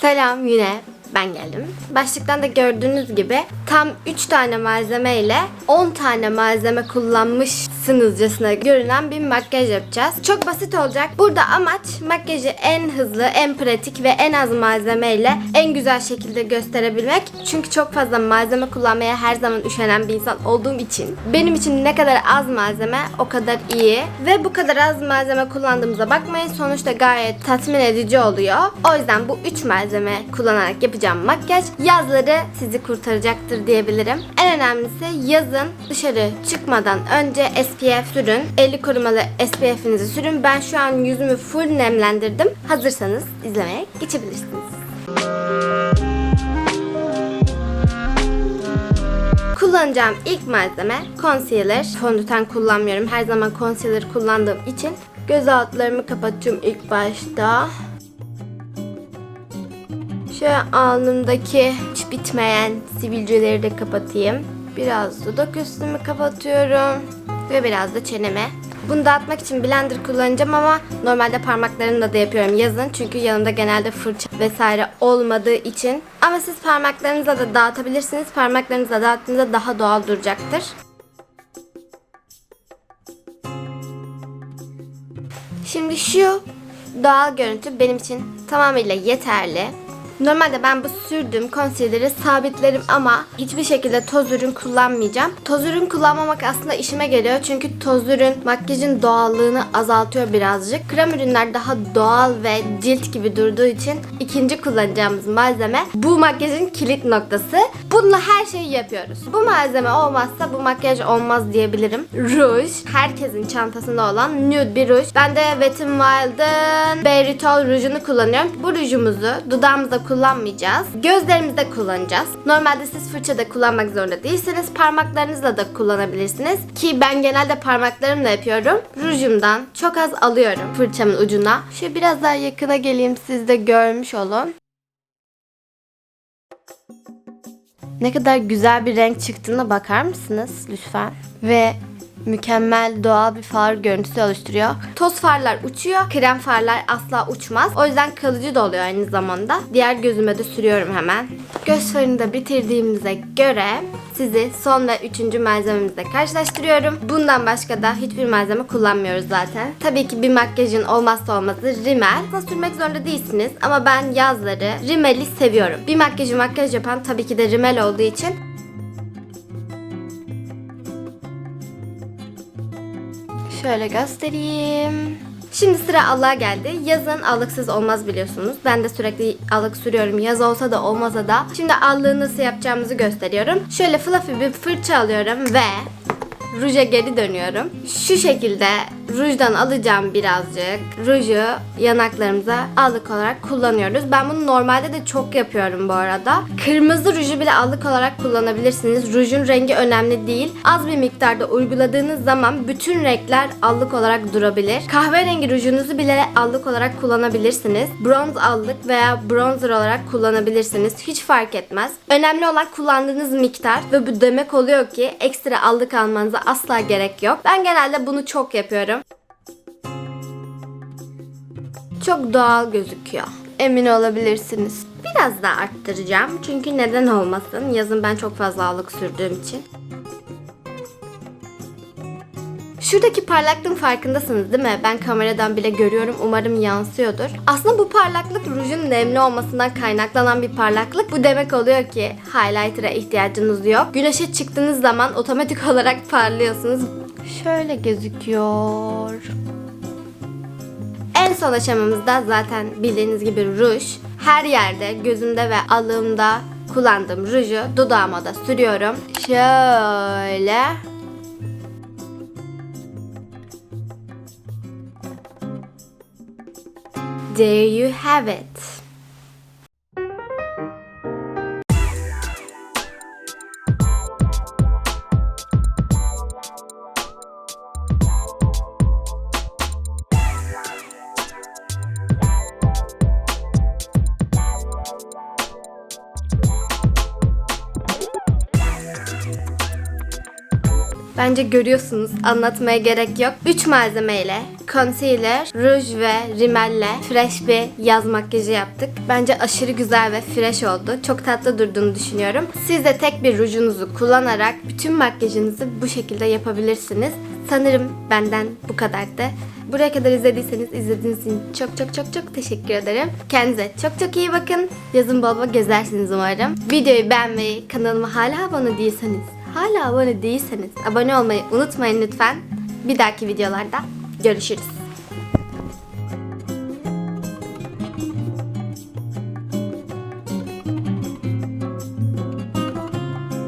Selam yine ben geldim. Başlıktan da gördüğünüz gibi tam 3 tane malzeme ile 10 tane malzeme kullanmışsınızcasına görünen bir makyaj yapacağız. Çok basit olacak. Burada amaç makyajı en hızlı, en pratik ve en az malzeme ile en güzel şekilde gösterebilmek. Çünkü çok fazla malzeme kullanmaya her zaman üşenen bir insan olduğum için benim için ne kadar az malzeme o kadar iyi. Ve bu kadar az malzeme kullandığımıza bakmayın. Sonuçta gayet tatmin edici oluyor. O yüzden bu 3 malzeme kullanarak yapacağım makyaj yazları sizi kurtaracaktır diyebilirim. En önemlisi yazın dışarı çıkmadan önce SPF sürün. 50 korumalı SPF'inizi sürün. Ben şu an yüzümü full nemlendirdim. Hazırsanız izlemeye geçebilirsiniz. Kullanacağım ilk malzeme concealer. Fondöten kullanmıyorum. Her zaman concealer kullandığım için göz altlarımı kapatıyorum ilk başta. Şöyle alnımdaki hiç bitmeyen sivilceleri de kapatayım. Biraz dudak üstümü kapatıyorum. Ve biraz da çeneme. Bunu dağıtmak için blender kullanacağım ama normalde parmaklarımla da yapıyorum yazın. Çünkü yanımda genelde fırça vesaire olmadığı için. Ama siz parmaklarınızla da dağıtabilirsiniz. Parmaklarınızla dağıttığınızda daha doğal duracaktır. Şimdi şu doğal görüntü benim için tamamıyla yeterli. Normalde ben bu sürdüğüm concealer'ı sabitlerim ama hiçbir şekilde toz ürün kullanmayacağım. Toz ürün kullanmamak aslında işime geliyor çünkü toz ürün makyajın doğallığını azaltıyor birazcık. Krem ürünler daha doğal ve cilt gibi durduğu için ikinci kullanacağımız malzeme bu makyajın kilit noktası. Bununla her şeyi yapıyoruz. Bu malzeme olmazsa bu makyaj olmaz diyebilirim. Ruj. Herkesin çantasında olan nude bir ruj. Ben de Wet n Wild'ın Berrytol rujunu kullanıyorum. Bu rujumuzu dudağımızda kullanmayacağız. Gözlerimizde kullanacağız. Normalde siz fırçada kullanmak zorunda değilsiniz. Parmaklarınızla da kullanabilirsiniz. Ki ben genelde parmaklarımla yapıyorum. Rujumdan çok az alıyorum fırçamın ucuna. Şöyle biraz daha yakına geleyim siz de görmüş olun. Ne kadar güzel bir renk çıktığına bakar mısınız lütfen? Ve mükemmel doğal bir far görüntüsü oluşturuyor. Toz farlar uçuyor, krem farlar asla uçmaz. O yüzden kalıcı da oluyor aynı zamanda. Diğer gözüme de sürüyorum hemen. Göz farını da bitirdiğimize göre sizi son ve üçüncü malzememizle karşılaştırıyorum. Bundan başka da hiçbir malzeme kullanmıyoruz zaten. Tabii ki bir makyajın olmazsa olmazı rimel. Aslında sürmek zorunda değilsiniz ama ben yazları rimeli seviyorum. Bir makyajı makyaj yapan tabii ki de rimel olduğu için Şöyle göstereyim. Şimdi sıra allığa geldi. Yazın allıksız olmaz biliyorsunuz. Ben de sürekli allık sürüyorum. Yaz olsa da olmasa da. Şimdi allığı nasıl yapacağımızı gösteriyorum. Şöyle fluffy bir fırça alıyorum ve ruja geri dönüyorum. Şu şekilde rujdan alacağım birazcık. Ruju yanaklarımıza allık olarak kullanıyoruz. Ben bunu normalde de çok yapıyorum bu arada. Kırmızı ruju bile allık olarak kullanabilirsiniz. Rujun rengi önemli değil. Az bir miktarda uyguladığınız zaman bütün renkler allık olarak durabilir. Kahverengi rujunuzu bile allık olarak kullanabilirsiniz. Bronz allık veya bronzer olarak kullanabilirsiniz. Hiç fark etmez. Önemli olan kullandığınız miktar ve bu demek oluyor ki ekstra allık almanıza asla gerek yok. Ben genelde bunu çok yapıyorum. Çok doğal gözüküyor. Emin olabilirsiniz. Biraz daha arttıracağım. Çünkü neden olmasın? Yazın ben çok fazla allık sürdüğüm için. Şuradaki parlaklığın farkındasınız değil mi? Ben kameradan bile görüyorum. Umarım yansıyordur. Aslında bu parlaklık rujun nemli olmasından kaynaklanan bir parlaklık. Bu demek oluyor ki highlighter'a ihtiyacınız yok. Güneşe çıktığınız zaman otomatik olarak parlıyorsunuz. Şöyle gözüküyor. Son aşamamızda zaten bildiğiniz gibi ruj. Her yerde gözümde ve alığımda kullandığım ruju dudağıma da sürüyorum. Şöyle. There you have it. Bence görüyorsunuz. Anlatmaya gerek yok. 3 malzemeyle concealer, ruj ve rimelle fresh bir yaz makyajı yaptık. Bence aşırı güzel ve fresh oldu. Çok tatlı durduğunu düşünüyorum. Siz de tek bir rujunuzu kullanarak bütün makyajınızı bu şekilde yapabilirsiniz. Sanırım benden bu kadardı. Buraya kadar izlediyseniz izlediğiniz için çok çok çok çok teşekkür ederim. Kendinize çok çok iyi bakın. Yazın bol bol gezersiniz umarım. Videoyu beğenmeyi, kanalıma hala abone değilseniz, hala abone değilseniz abone olmayı unutmayın lütfen. Bir dahaki videolarda görüşürüz.